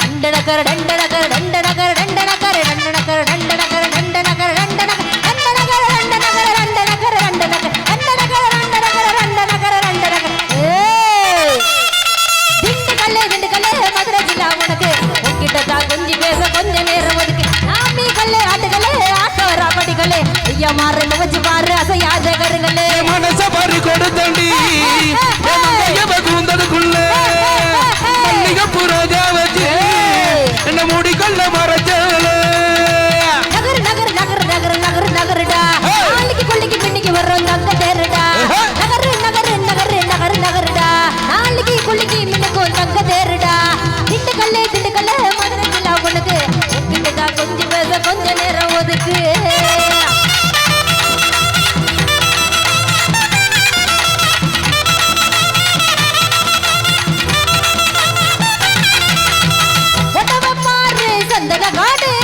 டண்டனகர் டண்டனகர் டண்டனகர் சந்தன காடு.